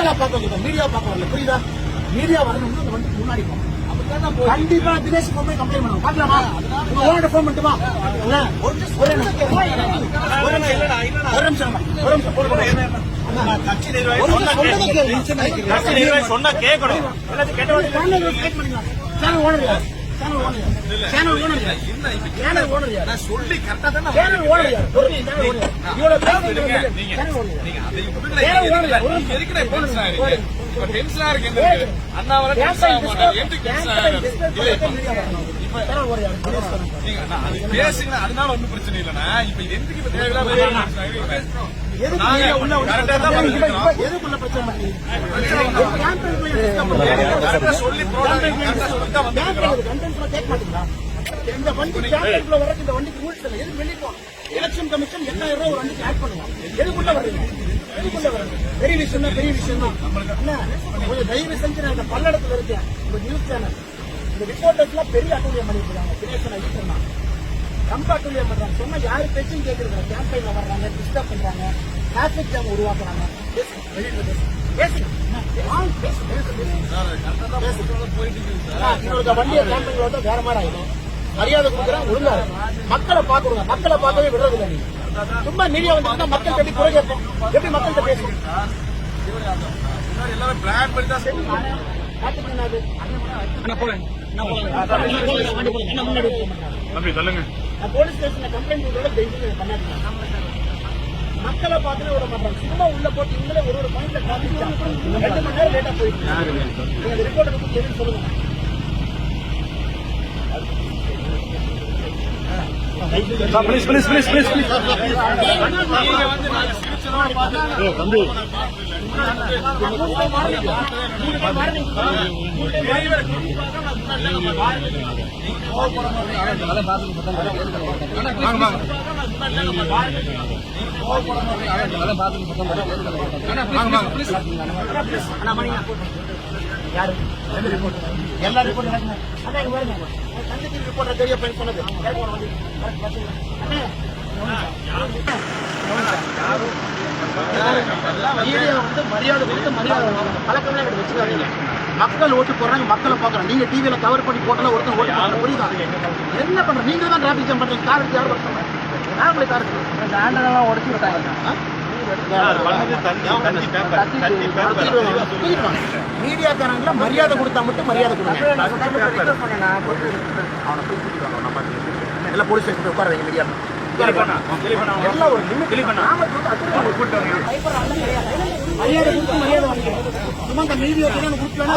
மக்களை பார்க்க வைக்கிறோம் மீடியா பார்க்க வரல. புரியுதா? மீடியா வரணும்னு அந்த வண்டி முன்னாடி போகணும். கண்டிப்பா தினேஷ் போய் கம்ப்ளைண்ட் பண்ணுவோம் பாக்கலாமா உங்க ஓனர் ஃபோன் பண்ணிட்டுமா? இல்ல, ஒரு நிமிஷம், ஒரு நிமிஷம். சொன்னா கேட்கணும் channel owner? Channel owner? Channel owner சொல்லி கரெக்டா தானே ஓனர் ஓனர் பேசுங்க. அதனால ஒண்ணும் பிரச்சனை இல்லைண்ணா. இப்ப எதுக்கு இப்ப தேவையில்லாம எதுக்குள்ள பிரச்சனை. கரெக்டா சொல்லி கேட்க மாட்டீங்களா? இந்த வண்டி கேம்பெயின்குள்ள வர்றதுக்கு இந்த வண்டிக்கு ரூல்ஸ் இல்லை வெளியிட்டோம்? எலெக்ஷன் கமிஷன் எட்டாயிரம் ரூபாய் ஒரு வண்டிக்கு ஆட் பண்ணுவோம். எதுக்குள்ள வர்றீங்க எதுக்குள்ள வர்றீங்க பெரிய விஷயம் தான் பெரிய விஷயம் தான். கொஞ்சம் தயவு செஞ்சு நான் இந்த பல்லடத்துல இருக்கேன். இந்த நியூஸ் சேனல் இந்த ரிப்போர்ட்டர்ஸ் எல்லாம் பெரிய அட்டூழியம் பண்ணிட்டு இருக்காங்க. தினேசன் ஐயப்பன் தான் ரொம்ப அட்டூழியம் பண்றாங்க சொன்னா யாரு பேச்சும் கேட்கறது கேம்பெயின்ல வர்றாங்க டிஸ்டர்ப் பண்றாங்க. டிராபிக் ஜாம் உருவாக்குறாங்க. இன்னொருக்க வண்டியை கேம்பெயின்ல வந்து வேற மாதிரி ஆயிடும். மரியாதை கொடுக்குறேன் ஒழுங்கா. மக்களை பாக்குறோம் மக்களை பார்க்கவே விடுறது இல்லை நீங்க சும்மா மீடியா வந்து மக்கள் எப்படி குறை கேட்போம்? எப்படி மக்கள்கிட்ட பேசுவோம்? எல்லாரும் பிளான் பண்ணி தான் போறேன். தம்பி சொல்லுங்க போலீஸ் ஸ்டேஷன்ல கம்ப்ளைண்ட் கொடுத்தோட டெய்லி பண்ணாதீங்க மக்களை பார்க்கவே விட மாட்டாங்க சும்மா உள்ள போட்டு இவங்களே ஒரு ஒரு பாயிண்ட்ல காமிச்சாங்க. ரெண்டு மணி நேரம் லேட்டா போயிட்டு ரிப்போர்ட் தெரியும் சொல்லுங்க. ப்ளீஸ் ப்ளீஸ் ப்ளீஸ் ப்ளீஸ் பார்த்து தம்பி வாங்க வாங்க யாரு? ரிப்போர்ட் எல்லா ரிப்போர்ட் அண்ணா இங்க பாருங்க. தங்கச்சி ரிப்போர்ட் தெரிய போய் சொன்னது. வந்து? மரியாதை கொடுத்து மரியாதை. பழக்கம்லாம் எனக்கு வச்சுக்காதீங்க. மக்கள் ஓட்டு போடுறாங்க மக்களை பார்க்கறோம் நீங்க டிவியில கவர் பண்ணி போட்டல ஒருத்தன் ஓட்டு போடுறாங்க புரியுதா? என்ன பண்ற நீங்க தான் டிராபிக் ஜாம் பண்றீங்க கார் எடுத்து யாரும் உங்களை கார் ஆண்டெல்லாம் உடச்சு விட்டாங்க. மீடியாக்காரங்கள மரியாதை கொடுத்தா மட்டும் மரியாதை கொடுங்க. வாங்க. எல்லாம் போலீஸ் ஸ்டேஷன் உட்கார வைங்க மீடியா எல்லாம் ஒரு மரியாதை கொடுத்து மரியாதை வாங்கிக்கணும். சும்மா இந்த மீடியாக்கு தான் கொடுத்து வேணா